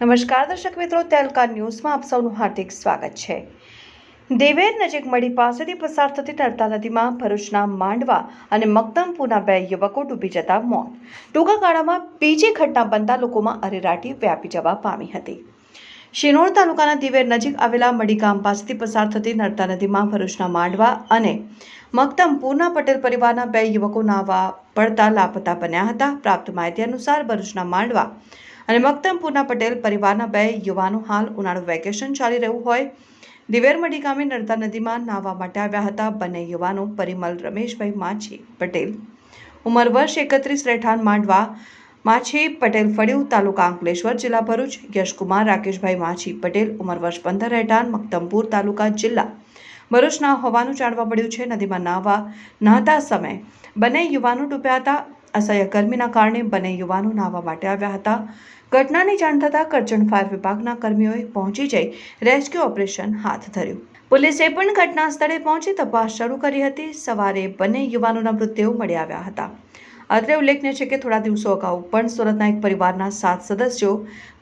નમસ્કાર દર્શક મિત્રો તેલકા ન્યૂઝમાં આપ સૌનું હાર્દિક સ્વાગત છે. દેવેર નજીક મળી પાસેથી પસાર થતી નર્મદા નદીમાં ભરૂચના માંડવા અને મકદમપુરના બે યુવકો ડૂબી જતા મોત. ટૂંકા ગાળામાં બીજી ઘટના બનતા લોકોમાં અરેરાટી વ્યાપી જવા પામી હતી. શિનોર તાલુકાના દિવેર નજીક આવેલા મડીગામ પાસેથી પસાર થતી નર્મદા નદીમાં ભરૂચના માંડવા અને મક્તમપુરના પટેલ પરિવારના બે યુવકો નાવા પડતા લાપતા બન્યા હતા. પ્રાપ્ત માહિતી અનુસાર ભરૂચના માંડવા અને મક્તમપુરના પટેલ પરિવારના બે યુવાનો હાલ ઉનાળુ વેકેશન ચાલી રહ્યું હોય. દિવેરમડી ગામે નર્મદા નદીમાં નાહવા માટે આવ્યા હતા. બંને યુવાનો પરિમલ રમેશભાઈ માછી પટેલ, ઉંમર વર્ષ એકત્રીસ, રહેઠાણ માંડવા માછી પટેલ ફળિયું, તાલુકા અંકલેશ્વર, જિલ્લા ભરૂચ. યશકુમાર, રાકેશભાઈ માછી પટેલ, ઉંમર વર્ષ પંદર, રહેઠાણ મક્તમપુર તાલુકા જિલ્લા. ભરૂચના હોવાનું જાણવા મળ્યું છે. નદીમાં નાહવા, નહાતા સમયે બંને યુવાનો ડૂબ્યા હતા. અસહ્ય ગરમીના કારણે બંને યુવાનો નાહવા માટે આવ્યા હતા. ઘટનાની જાણ થતાં કરજણ ફાયર વિભાગના કર્મીઓએ પહોંચી જઈ રેસ્ક્યુ ઓપરેશન હાથ ધર્યું. પોલીસે પણ ઘટના સ્થળે પહોંચી તપાસ શરૂ કરી હતી. સવારે બંને યુવાનોના મૃતદેહો મળી આવ્યા હતા. અત્રે ઉલ્લેખનીય છે કે થોડા દિવસો અગાઉ પણ સુરતના એક પરિવારના સાત સદસ્યો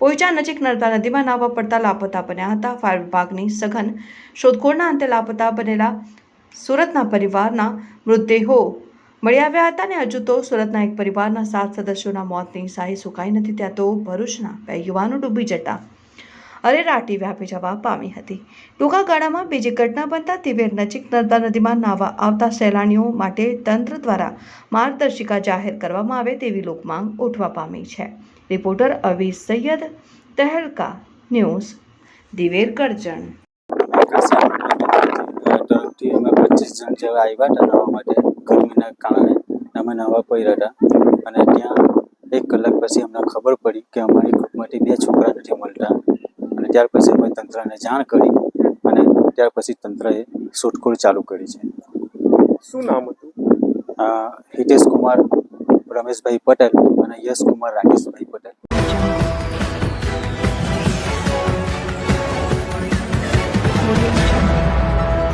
પોઈચા નજીક નર્મદા નદીમાં નાહવા પડતા લાપતા બન્યા હતા. ફાયર વિભાગની સઘન શોધખોળના અંતે લાપતા બનેલા સુરતના પરિવારના મૃતદેહો મળી આવ્યા હતા અને હજુ તો સુરતના એક પરિવારના સાત સદસ્યોના મોતની સાહી સુકાઈ નથી. ત્યાં તો ભરૂચના બે યુવાનો ડૂબી જતા અરેરાટી વ્યાપી જવા પામી હતી. ટૂંકા ગાળામાં બીજી ઘટના બનતા તિવેર નજીક નર્મદા નદીમાં નાહવા આવતા સહેલાણીઓ માટે તંત્ર દ્વારા માર્ગદર્શિકા જાહેર કરવામાં આવે તેવી લોકમાંગ ઉઠવા પામી છે. Reporter Avi Saiyed, Tehelka news, Diver Karjan. અમે પચીસ જણ જેવા આવ્યા હતા નવા માટે નવા પડ્યા હતા અને ત્યાં એક કલાક પછી અમને ખબર પડી કે અમારી ગ્રુપમાંથી બે છોકરા નથી મળતા. ત્યાર પછી અમે તંત્રને જાણ કરી અને ત્યાર પછી તંત્રએ શોધખોળ ચાલુ કરી છે શું નામ હતું હિતેશ કુમાર રમેશભાઈ પટેલ અને યશ કુમાર રાકેશભાઈ પટેલ Thank you.